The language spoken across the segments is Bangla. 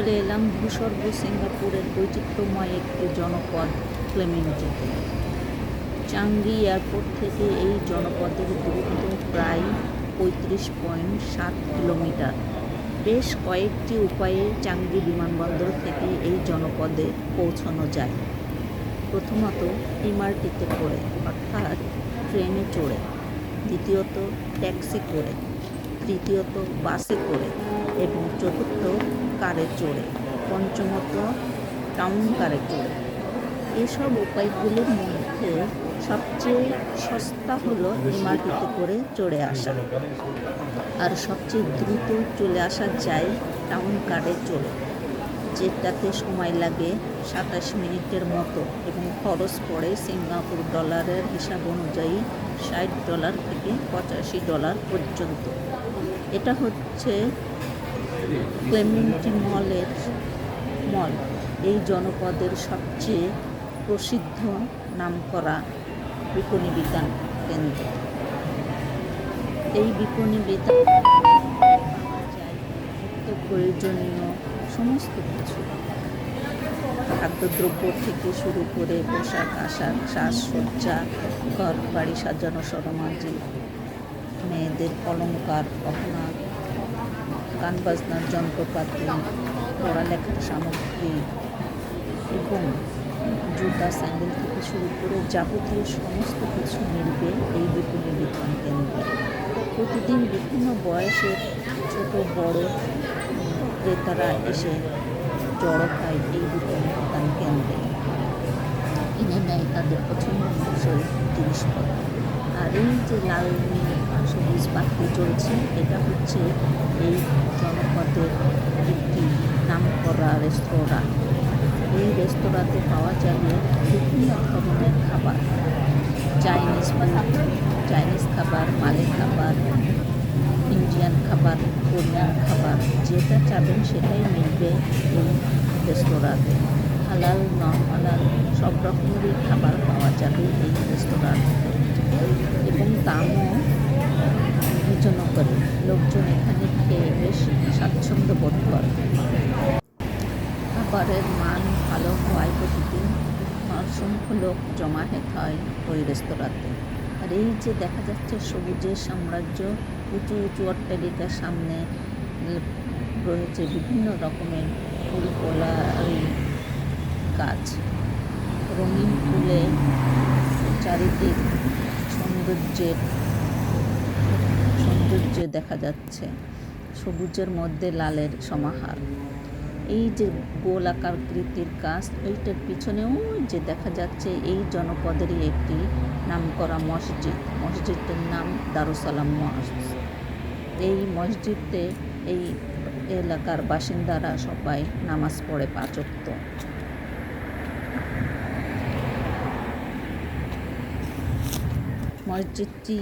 চলে এলাম ভূস্বর্গ সিঙ্গাপুরের বৈচিত্র্যময় একটি জনপদ ক্লেমেন্টিতে চাঙ্গি এয়ারপোর্ট থেকে এই জনপদের দূরত্ব প্রায় পঁয়ত্রিশ পয়েন্ট সাত কিলোমিটার। বেশ কয়েকটি উপায়ে চাঙ্গি বিমানবন্দর থেকে এই জনপদে পৌঁছানো যায়। প্রথমত এমআরটিতে করে অর্থাৎ ট্রেনে চড়ে। দ্বিতীয়ত, ট্যাক্সি করে। তৃতীয়ত, বাসে করে। এবং চতুর্থ কারে চড়ে পঞ্চমত টাউন কারে চড়ে এসব উপায়গুলির মধ্যে সবচেয়ে সস্তা হলো এমআরটিতে করে চড়ে আসা। আর সবচেয়ে দ্রুত চলে আসা যায় টাউন কারে চড়ে যেটাতে সময় লাগে সাতাশ মিনিটের মতো এবং খরচ পড়ে সিঙ্গাপুর ডলারের হিসাব অনুযায়ী ষাট ডলার থেকে পঁচাশি ডলার পর্যন্ত। এটা হচ্ছে ক্লেমেন্টি মলের মল, এই জনপদের সবচেয়ে প্রসিদ্ধ নামকরা বিপণী বিতান কেন্দ্র এই বিপণী বিতান প্রয়োজনীয় সমস্ত কিছু। খাদ্যদ্রব্য থেকে শুরু করে পোশাক, আশাক, সাজসজ্জা ঘর বাড়ি সাজানো সরমাজি, মেয়েদের অলঙ্কার গহনা গান বাজনার যন্ত্রপাতি, পড়ালেখার সামগ্রী এবং জুতা, স্যান্ডেল থেকে শুরু করে যাবতীয় সমস্ত কিছু মিলবে এই বিপণী বিতান কেন্দ্রে। প্রতিদিন বিভিন্ন বয়সের ছোট, বড় ক্রেতারা এসে জড়ো হয় এই বিপণী বিতান কেন্দ্রে। কিনে নেয় তাদের পছন্দসই জিনিসপত্র। আর এই যে লাল, নীল পাখি চলছে। এটা হচ্ছে এই জনপদের একটি নামকরা রেস্তোরাঁ। এই রেস্তোরাঁতে পাওয়া যাবে বিভিন্ন ধরনের খাবার। চাইনিজ চাইনিজ খাবার মালে খাবার, ইন্ডিয়ান খাবার, কোরিয়ান খাবার, যেটা চাবেন সেটাই মিলবে এই রেস্তোরাঁতে। হালাল নন হালাল সব রকমেরই খাবার পাওয়া যাবে এই রেস্তোরাঁতে। এবং দামও বিবেচনা লোকজন এখানে খেয়ে বেশ স্বাচ্ছন্দ্য বোধ করে। খাবারের মান ভালো হওয়ায় প্রতিদিন অসংখ্য লোক জমায়েত হয় ওই রেস্তোরাঁতে। আর এই যে দেখা যাচ্ছে সবুজের সাম্রাজ্য, উঁচু উঁচু অট্টালিকার সামনে রয়েছে বিভিন্ন রকমের ফুল ফোলা গাছ। রঙিন ফুলে চারিদিক সৌন্দর্যের সৌন্দর্য দেখা যাচ্ছে। সবুজের মধ্যে লালের সমাহার। এই যে গোল আকার কৃতির গাছ এইটার পিছনেও যে দেখা যাচ্ছে এই জনপদেরই একটি নামকরা মসজিদ। মসজিদটির নাম দারুসালাম মসজিদ। এই মসজিদে এই এলাকার বাসিন্দারা সবাই নামাজ পড়ে পাচক্ত। মসজিদটি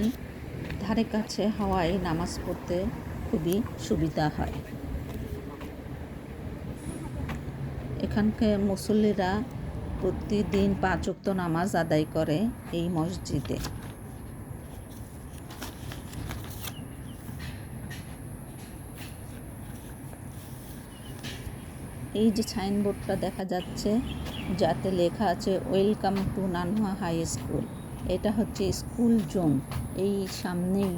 ধারে কাছে হওয়ায় নামাজ পড়তে খুবই সুবিধা হয়। এখানকার মুসল্লিরা প্রতিদিন পাঁচ ওয়াক্ত নামাজ আদায় করে এই মসজিদে। এই যে সাইনবোর্ডটা দেখা যাচ্ছে, যাতে লেখা আছে, welcome to Nanha high school. এটা হচ্ছে স্কুল জোন এই সামনেই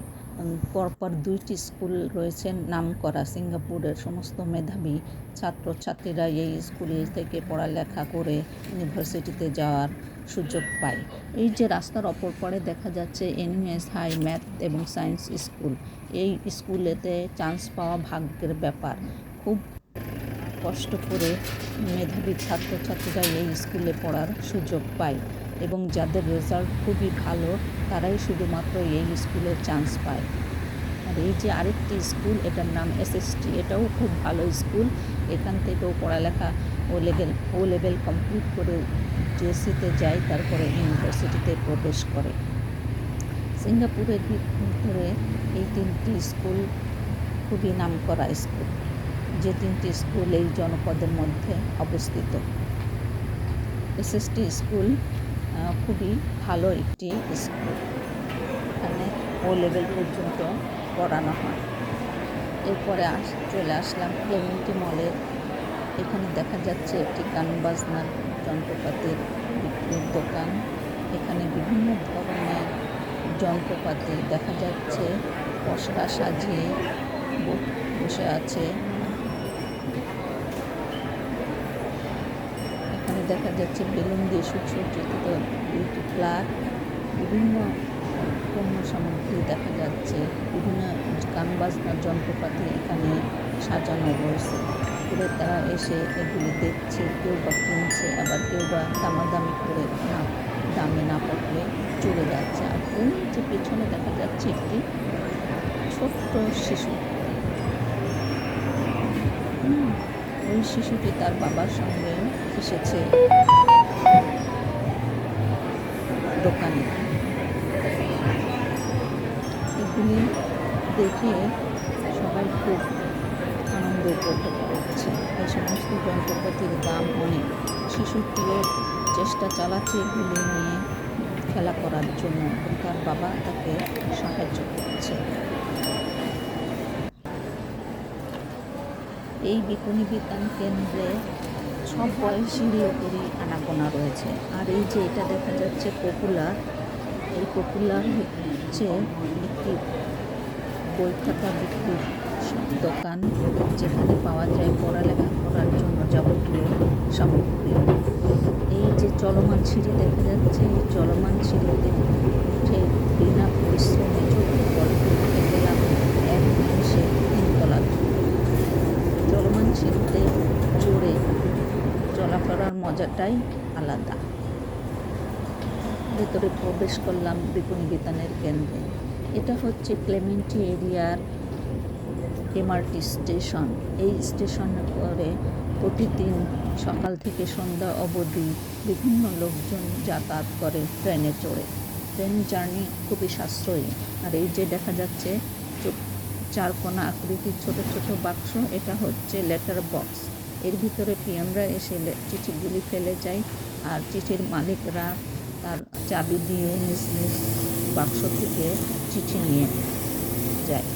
পরপর দুইটি স্কুল রয়েছে নাম করা। সিঙ্গাপুরের সমস্ত মেধাবী ছাত্রছাত্রীরা এই স্কুল থেকে পড়ালেখা করে ইউনিভার্সিটিতে যাওয়ার সুযোগ পায়। এই যে রাস্তার অপর পরে দেখা যাচ্ছে এনএস হাই ম্যাথ এবং সায়েন্স স্কুল। এই স্কুলেতে চান্স পাওয়া ভাগ্যের ব্যাপার। খুব কষ্ট করে মেধাবী ছাত্রছাত্রীরা এই স্কুলে পড়ার সুযোগ পায়। এবং যাদের রেজাল্ট খুবই ভালো, তারাই শুধুমাত্র এই স্কুলে চান্স পায়। আর এই যে আরেকটি স্কুল এটার নাম এসএসটি এটাও খুব ভালো স্কুল এখান থেকেও পড়ালেখা O level O level complete করে জেএসসিতে যায়, তারপরে ইউনিভার্সিটিতে প্রবেশ করে। সিঙ্গাপুরের ভিতরে এই তিনটি স্কুল খুবই নাম করা স্কুল যে তিনটি স্কুল এই জনপদের মধ্যে অবস্থিত। এসএসটি স্কুল খুবই ভালো একটি স্কুল। এখানে ও লেভেল পর্যন্ত পড়ানো হয়। এরপরে আস, চলে আসলাম ক্লেমেন্টি মলের এখানে দেখা যাচ্ছে একটি গান বাজনার যন্ত্রপাতির বিক্রির দোকান। এখানে বিভিন্ন ধরনের যন্ত্রপাতি দেখা যাচ্ছে। পসরা সাজিয়ে বসে আছে এখানে দেখা যাচ্ছে বেলুন দিয়ে সুসজ্জিত বিউটি প্লাগ বিভিন্ন পণ্য সামগ্রী দেখা যাচ্ছে, বিভিন্ন গান বাজনার যন্ত্রপাতি এখানে সাজানো রয়েছে। ক্রেতারা এসে এগুলি দেখছে, কেউ বা কিনছে, আবার কেউ বা দামাদামি করে না, দামে না পড়লে চলে যাচ্ছে। আর ওই যে পেছনে দেখা যাচ্ছে একটি ছোট্ট শিশু। ওই শিশুটি তার বাবার সঙ্গে এসেছে দোকানে। এগুলি দেখে সবাই খুব আনন্দ উপভোগ করছে। এই সমস্ত যন্ত্রপাতির দাম অনেক। শিশুটিও চেষ্টা চালাচ্ছে এগুলি নিয়ে খেলা করার জন্য। তার বাবা তাকে সাহায্য করছে। এই বিপণী বিতান কেন্দ্রে সব বয়সী লোকেরই আনাগোনা রয়েছে। আর এই যে এটা দেখা যাচ্ছে পপুলার, এই পপুলার হচ্ছে একটি খাতা বিক্রির দোকান যেখানে পাওয়া যায় পড়ালেখা করার জন্য যাবতীয় সামগ্রী। এই যে চলমান সিঁড়ি দেখা যাচ্ছে, এই চলমান সিঁড়িতে উঠে বিনা পরিশ্রমে গেলাম এক নিমিষে তিনতলা। চলমান সিঁড়িতে মজাটাই আলাদা। ভেতরে প্রবেশ করলাম বিপণী বিতানের কেন্দ্রে। এটা হচ্ছে ক্লেমেন্টি এরিয়ার এমআরটি স্টেশন। এই স্টেশনে করে প্রতিদিন সকাল থেকে সন্ধ্যা অবধি বিভিন্ন লোকজন যাতায়াত করে ট্রেনে চড়ে। ট্রেন জার্নি খুবই সাশ্রয়ী। আর এই যে দেখা যাচ্ছে চারকোনা আকৃতির ছোট ছোট বাক্স, এটা হচ্ছে লেটার বক্স। এর ভিতরে পিএমরা এসে চিঠিগুলি ফেলে যায় আর চিঠির মালিকরা তার চাবি দিয়ে নিজ নিজ বাক্স থেকে চিঠি নিয়ে যায়।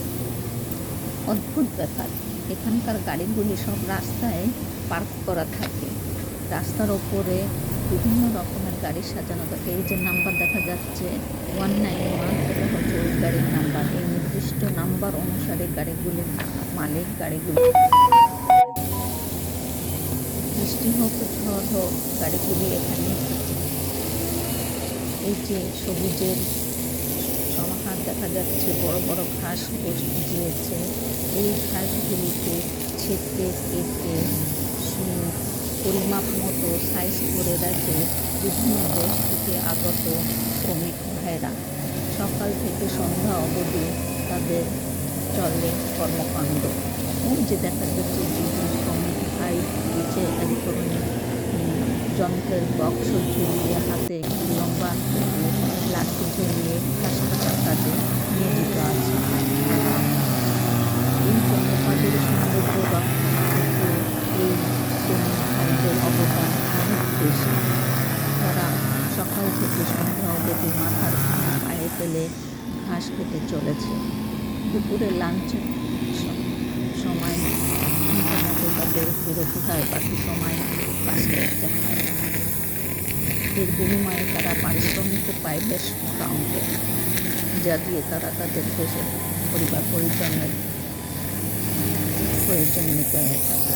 অদ্ভুত ব্যাপার, এখানকার গাড়িগুলি সব রাস্তায় পার্ক করা থাকে। রাস্তার ওপরে বিভিন্ন রকমের গাড়ি সাজানো থাকে এই যে নাম্বার দেখা যাচ্ছে, ওয়ান নাইন ওয়ান এটা হচ্ছে ওই গাড়ির নাম্বার। এই নির্দিষ্ট নাম্বার অনুসারে গাড়িগুলির মালিক গাড়িগুলি বৃষ্টি হোক, ঝড় হোক গাড়িগুলি এখানে এই যে সবুজের সমাহার দেখা যাচ্ছে, বড় বড় ঘাস গজিয়েছে এই ঘাসগুলিকে ছেঁকে কেটে পরিমাপ মতো সাইজ করে রাখে বিভিন্ন দেশ থেকে আগত শ্রমিক ভাইরা সকাল থেকে সন্ধ্যা অবধি তাদের চলে কর্মকাণ্ড। যে দেখা যাচ্ছে নিচে এক ধরনের উম, যন্ত্রের বক্স ঝুলিয়ে হাতে একটি লম্বা লাঠি ঝুলিয়ে ঘাস কাটার কাজে নিয়োজিত আছে। এই জনপদের সৌন্দর্য রক্ষা এই শ্রমিক অবদান অনেক বেশি। তারা সকাল থেকে সন্ধ্যা অবধি মাথার পায়ে ফেলে ঘাস কেটে চলেছে। দুপুরে লাঞ্চের সময় তাদের বিরতি হয় বাকি সময় বাসে একটা হয় এর বিনিময়ে তারা পারিশ্রমিক পায় বেশ মোটামুটি, যা দিয়ে তারা তাদের দেশের পরিবার পরিজনের প্রয়োজন মেটায় থাকে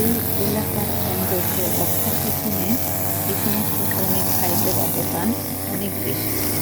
এই এলাকার সৌন্দর্য রক্ষার পিছনে এই শ্রমিক ভাইদের অবদান অনেক বেশি।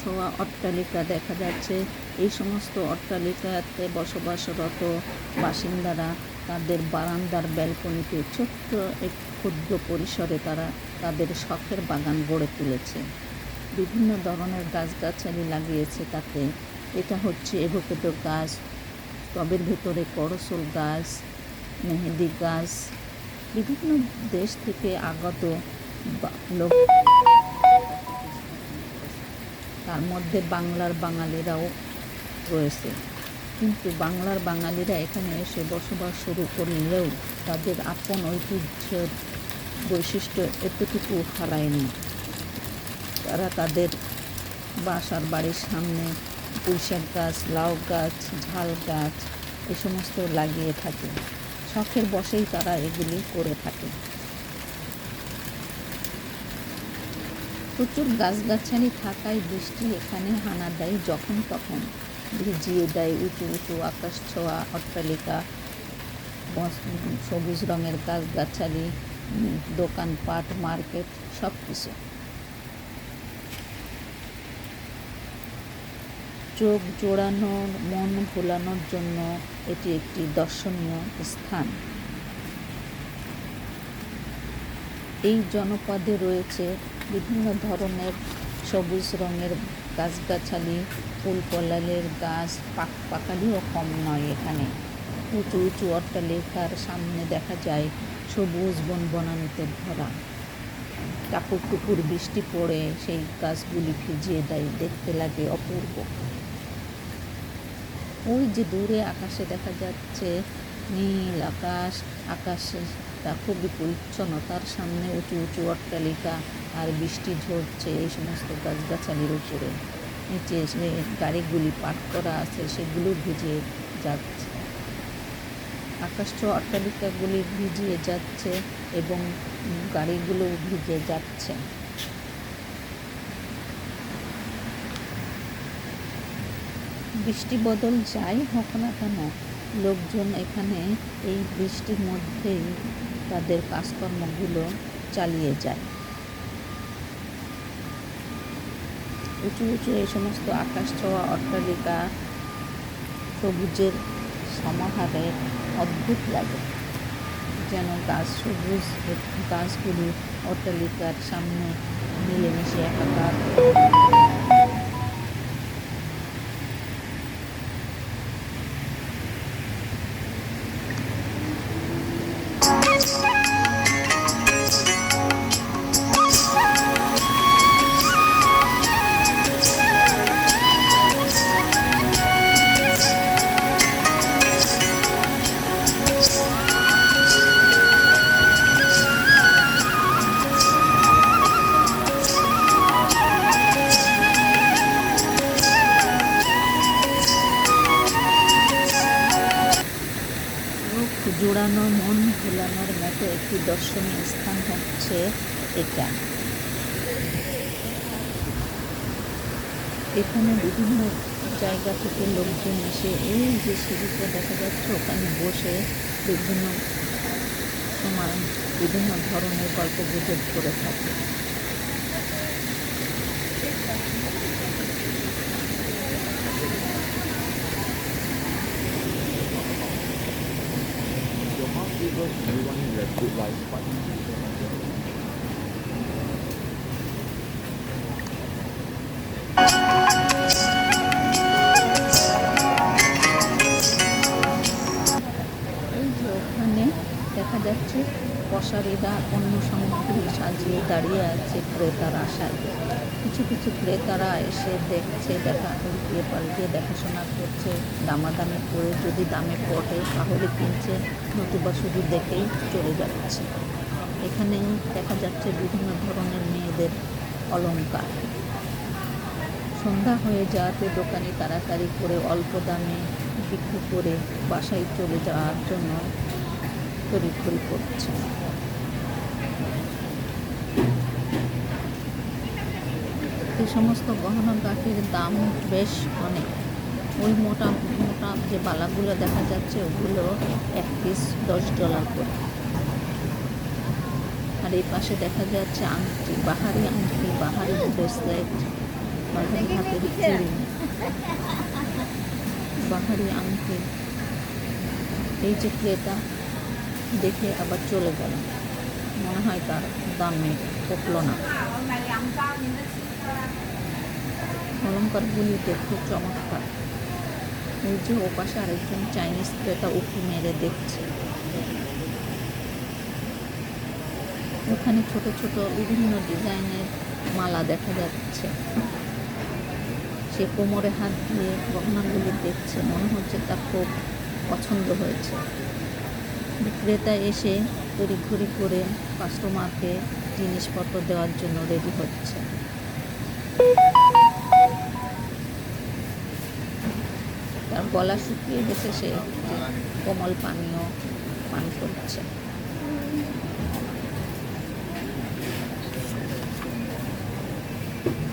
ছোঁয়া অট্টালিকা দেখা যাচ্ছে। এই সমস্ত অট্টালিকাতে বসবাসরত বাসিন্দারা তাদের বারান্দার ব্যালকনিতে ছোট্ট এক ক্ষুদ্র পরিসরে তারা তাদের শখের বাগান গড়ে তুলেছে। বিভিন্ন ধরনের গাছগাছালি লাগিয়েছে তাতে। এটা হচ্ছে এভোকেটো গাছ, টবের ভেতরে করসল গাছ, মেহেদি গাছ। বিভিন্ন দেশ থেকে আগত লোক তার মধ্যে বাংলার বাঙালিরাও রয়েছে। কিন্তু বাংলার বাঙালিরা এখানে এসে বসবাস শুরু করলেও তাদের আপন ঐতিহ্যের বৈশিষ্ট্য এতটুকু হারায়নি। তারা তাদের বাসার বাড়ির সামনে পুঁইশাক গাছ, লাউ গাছ, ঝাল গাছ এ সমস্ত লাগিয়ে থাকে। শখের বসেই তারা এগুলি করে থাকে। প্রচুর গাছগাছালি থাকায় বৃষ্টি এখানে হানা দেয় যখন তখন। ভিজিয়ে দেয় উঁচু উঁচু আকাশ ছোঁয়া, অট্টালিকা সবুজ রঙের গাছগাছালি, দোকানপাট, মার্কেট সব কিছু চোখ জোড়ানোর, মন ভোলানোর জন্য এটি একটি দর্শনীয় স্থান। এই জনপদে রয়েছে বিভিন্ন ধরনের সবুজ রঙের গাছগাছালি ফুলপলালের গাছ, পাক পাকালিও কম নয় এখানে। উঁচু উঁচু অট্টালিকার সামনে দেখা যায় সবুজ বন বনানিতে ভরা। টাপুর টুকুর বৃষ্টি পড়ে, সেই গাছগুলি ভিজিয়ে দেয়, দেখতে লাগে অপূর্ব। ওই যে দূরে আকাশে দেখা যাচ্ছে নীল আকাশ আকাশটা খুবই পরিচ্ছন্ন তার সামনে উঁচু উঁচু অট্টালিকা আর বৃষ্টি ঝরছে এই সমস্ত গাছগাছালির উপরে। নিচে যে গাড়িগুলি পার্ক করা আছে, সেগুলো ভিজে যাচ্ছে। আকাশ অট্টালিকাগুলি ভিজিয়ে যাচ্ছে এবং গাড়িগুলো ভিজে যাচ্ছে। বৃষ্টি বদল যাই হোক না কেন লোকজন এখানে এই বৃষ্টির মধ্যেই তাদের কাজকর্মগুলো চালিয়ে যায়। উঁচু উঁচু এই সমস্ত আকাশ ছোঁয়া অট্টালিকা সবুজের সমাহারে অদ্ভুত লাগে। যেন গাছ সবুজ, গাছগুলি অট্টালিকার সামনে মিলেমিশে একাকার। একটি দর্শনীয় স্থান হচ্ছে এটা। এখানে বিভিন্ন জায়গা থেকে লোকজন এসে এই যে সিঁড়িটা দেখা যাচ্ছে, ওখানে বসে বিভিন্ন সময় বিভিন্ন ধরনের গল্প গুজব করে থাকে। Good life, but পণ্য সামগ্রী সাজিয়ে দাঁড়িয়ে আছে ক্রেতার আশায়। কিছু কিছু ক্রেতারা এসে দেখছে, দেখা উল্টিয়ে পাল্টিয়ে দেখাশোনা করছে। দামাদামি করে যদি দামে পড়ে, তাহলে কিনছে, নতুবা শুধু দেখেই চলে যাচ্ছে। এখানে দেখা যাচ্ছে বিভিন্ন ধরনের মেয়েদের অলংকার। সন্ধ্যা হয়ে যাওয়াতে দোকানে তাড়াতাড়ি করে অল্প দামে বিক্রি করে বাসায় চলে যাওয়ার জন্য তড়িঘড়ি করছে। সমস্ত গহনা গাঠির দাম বেশ অনেক। ওই মোটা মোটা যে বালাগুলো দেখা যাচ্ছে, ওগুলো এক পিস দশ ডলার করে। আর এই পাশে দেখা যাচ্ছে আংটি, বাহারি আংটি, বাহারি ব্রেসলেট বাহারি হাতের চুড়ি, বাহারি আংটি। এই যে ক্রেতা দেখে আবার চলে গেল। মনে হয় তার দামে উঠল না। অলঙ্কারগুলি দেখতে চমৎকার। ওই যে ওপাশে আরেকজন চাইনিজ ক্রেতা উঁকি মেরে দেখছে। ওখানে ছোট ছোট বিভিন্ন ডিজাইনের মালা দেখা যাচ্ছে। সে কোমরে হাত দিয়ে গহনাগুলি দেখছে। মনে হচ্ছে তার খুব পছন্দ হয়েছে। বিক্রেতা এসে তড়িঘড়ি করে কাস্টমারকে জিনিসপত্র দেওয়ার জন্য রেডি হচ্ছে। গলা শুকিয়ে গেছে সে কোমল পানীয় পান করছে। এই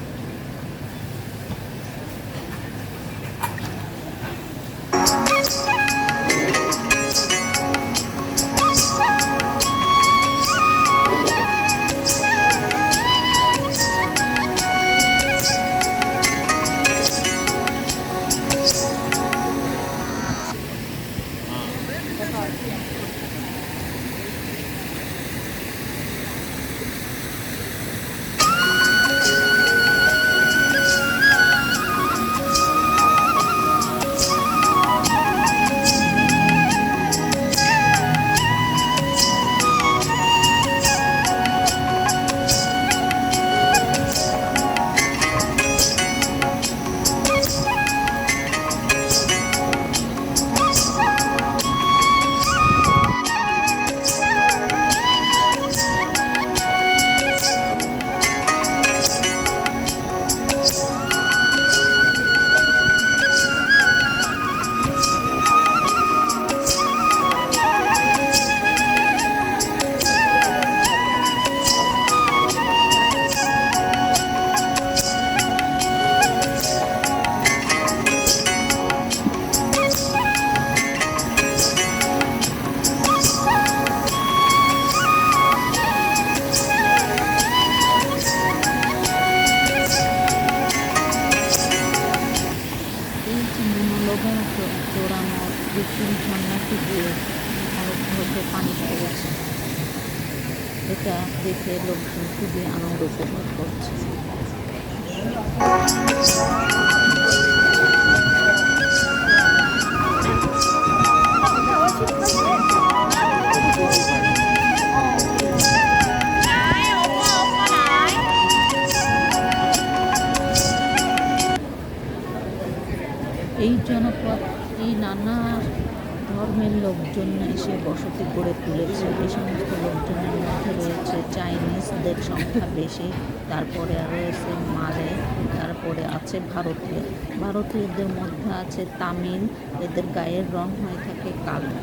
সংখ্যা বেশি। তারপরে রয়েছে মালে তারপরে আছে ভারতীয়। ভারতীয়দের মধ্যে আছে তামিল। এদের গায়ের রং হয়ে থাকে কালো।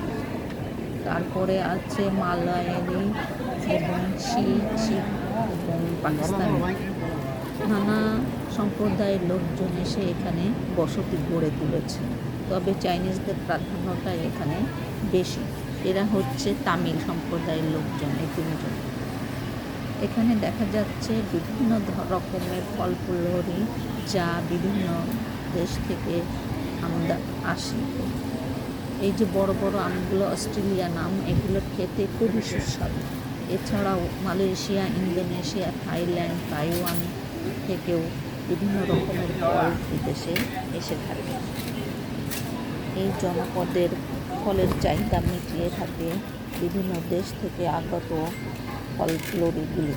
তারপরে আছে মালায়ালি এবং শিখ এবং পাকিস্তানি। নানা সম্প্রদায়ের লোকজন এসে এখানে বসতি গড়ে তুলেছে। তবে চাইনিজদের প্রাধান্যটা এখানে বেশি। এরা হচ্ছে তামিল সম্প্রদায়ের লোকজন, এই তিনজন। এখানে দেখা যাচ্ছে বিভিন্ন রকমের ফল ফুলহরি যা বিভিন্ন দেশ থেকে আমদা আসে। এই যে বড় বড় আমগুলো অস্ট্রেলিয়া নাম, এগুলো খেতে খুবই সুস্বাদু। এছাড়াও মালয়েশিয়া, ইন্দোনেশিয়া, থাইল্যান্ড, তাইওয়ান থেকেও বিভিন্ন রকমের ফল বিদেশে এসে থাকে। এই জনপদের ফলের চাহিদা মিটিয়ে থাকে বিভিন্ন দেশ থেকে আগত ফল ফ্লোরিগুলি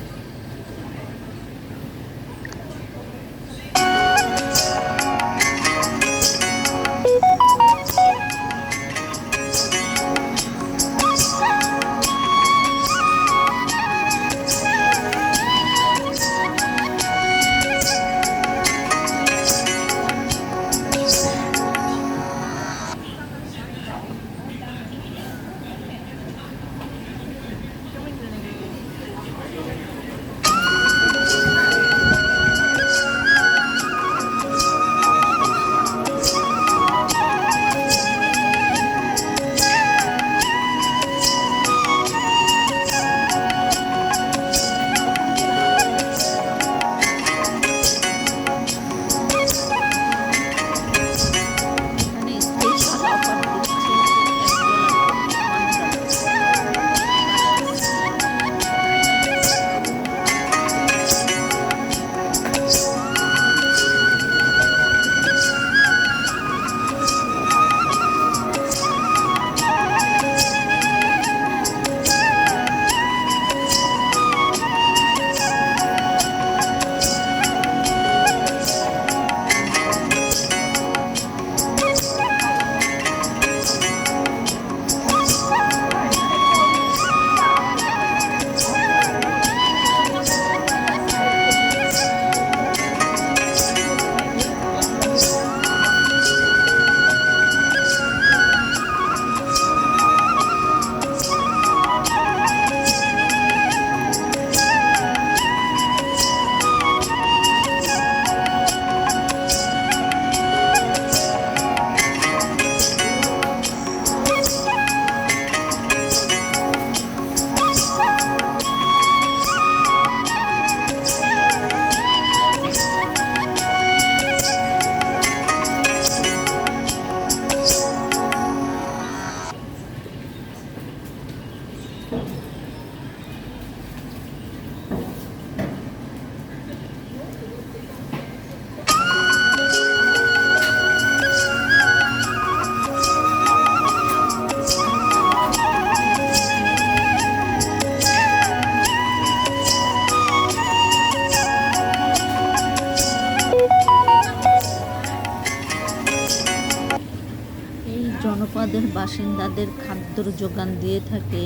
খাদ্যর যোগান দিয়ে থাকে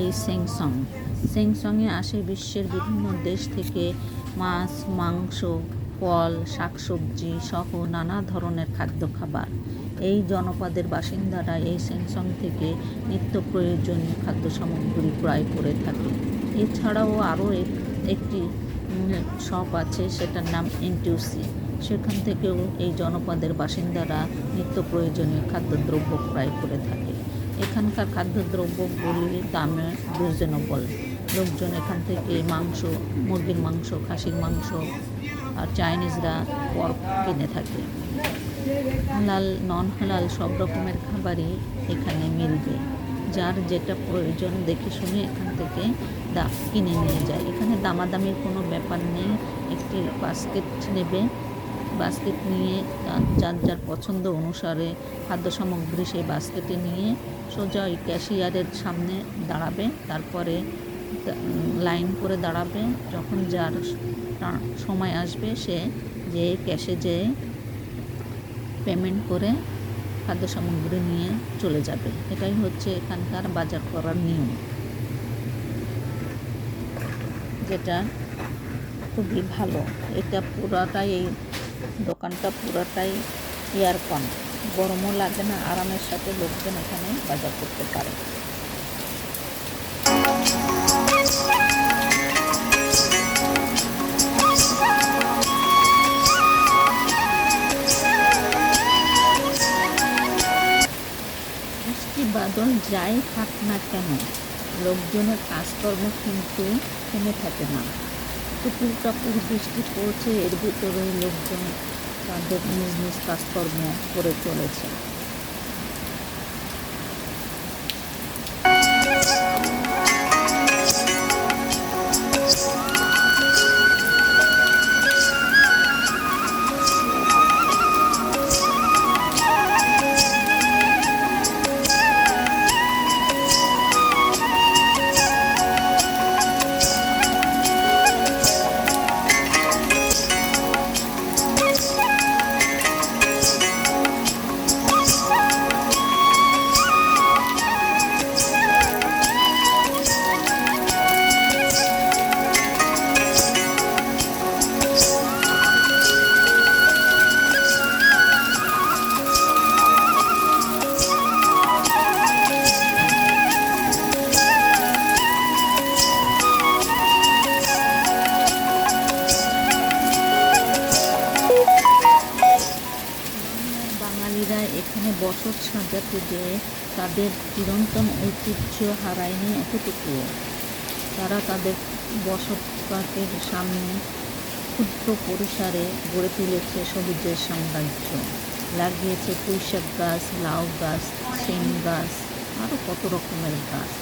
এই সেংসং। সেংসংয়ে আসে বিশ্বের বিভিন্ন দেশ থেকে মাছ, মাংস, ফল, শাকসবজি সহ নানা ধরনের খাদ্য খাবার। এই জনপদের বাসিন্দারা এই সেংসং থেকে নিত্য প্রয়োজনীয় খাদ্য সামগ্রী ক্রয় করে থাকে। এছাড়াও আরও একটি শপ আছে, সেটার নাম এনটিউসি। সেখান থেকেও এই জনপদের বাসিন্দারা নিত্য প্রয়োজনীয় খাদ্যদ্রব্য ক্রয় করে থাকে। এখানকার খাদ্যদ্রব্যগুলির দামে রিজনেবল লোকজন এখান থেকে মাংস, মুরগির মাংস, খাসির মাংস আর চাইনিজরা পর্ক কিনে থাকে। হালাল নন হালাল সব রকমের খাবারই এখানে মিলবে। যার যেটা প্রয়োজন দেখে শুনে এখান থেকে দা কিনে নিয়ে যায়। এখানে দামাদামির কোনো ব্যাপার নেই। একটি বাস্কেট নেবে। বাস্কেট নিয়ে যার যার পছন্দ অনুসারে খাদ্য সামগ্রী সেই বাস্কেটে নিয়ে সোজা ওই ক্যাশিয়ারের সামনে দাঁড়াবে, তারপরে লাইন করে দাঁড়াবে। যখন যার সময় আসবে, সে যে ক্যাশে যেয়ে পেমেন্ট করে খাদ্য সামগ্রী নিয়ে চলে যাবে। এটাই হচ্ছে এখানকার বাজার করার নিয়ম। যেটা খুবই ভালো। এটা পুরাটাই এই দোকানটা পুরাটাই এয়ারকন গরমও লাগে না, আরামের সাথে লোকজন এখানে বাজার করতে পারে। বৃষ্টি বাদল যাই থাক না কেন, লোকজনের কাজকর্ম কিন্তু থেমে থাকে না। টুকুর টাকুর বৃষ্টি পড়ছে, এর ভিতরে লোকজন তাদের নিজ নিজ কাজকর্ম করে চলেছে। ঐতিহ্য হারায়নি এতটুকুও। তারা তাদের বসতবাটের সামনে ক্ষুদ্র পরিসরে গড়ে তুলেছে সবুজের সাম্রাজ্য। লাগিয়েছে পুঁইশাক গাছ, লাউ গাছ সিম গাছ আরও কত রকমের গাছ।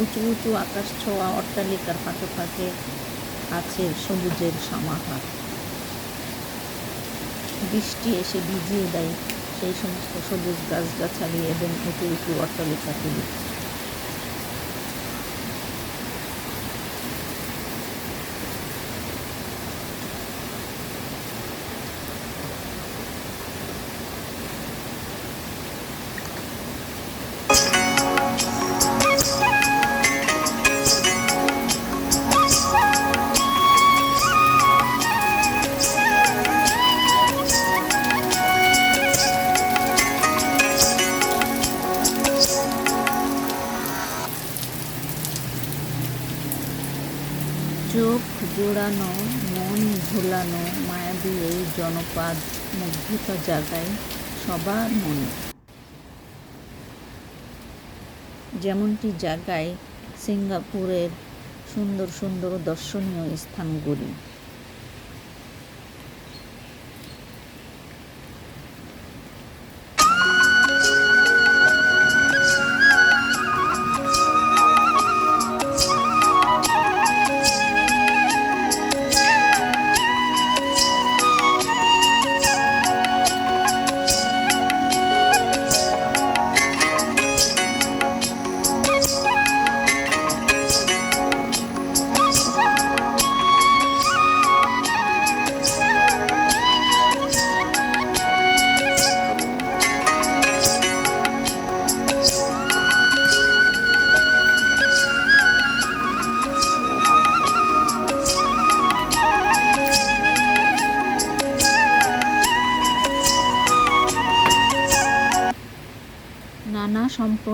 উঁচু উঁচু আকাশ ছোঁয়া অট্টালিকার ফাঁকে ফাঁকে আছে সবুজের সমাহার। বৃষ্টি এসে ভিজিয়ে দেয় সেই সমস্ত সবুজ গাছগাছালি এবং উঁচু উঁচু অট্টালিকাগুলি চোখ জোড়ানো মন ভোলানো মায়াবী এই জনপদ মুগ্ধতা জাগায় সবার মনে। যেমনটি জাগায় সিঙ্গাপুরের সুন্দর সুন্দর দর্শনীয় স্থানগুলি।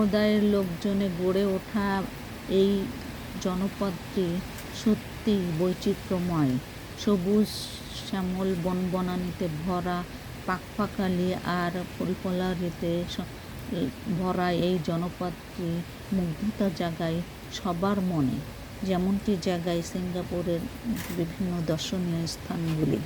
সম্প্রদায়ের লোকজনে গড়ে ওঠা এই জনপদটি সত্যি বৈচিত্র্যময়। সবুজ শ্যামল বনবনানীতে ভরা, পাকপাকালি আর পরিপলারিতে ভরা এই জনপদটি মুগ্ধতা জাগায় সবার মনে, যেমনটি জাগায় সিঙ্গাপুরের বিভিন্ন দর্শনীয় স্থানগুলি।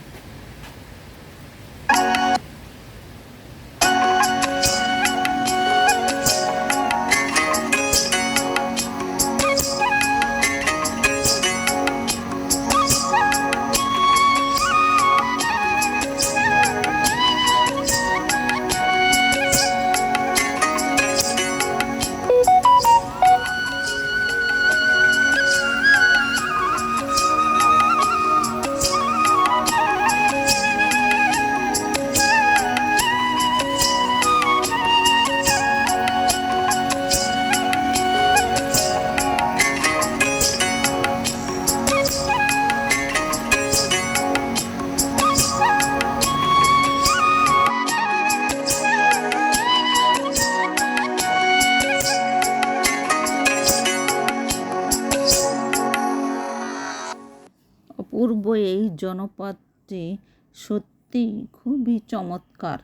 চমৎকার।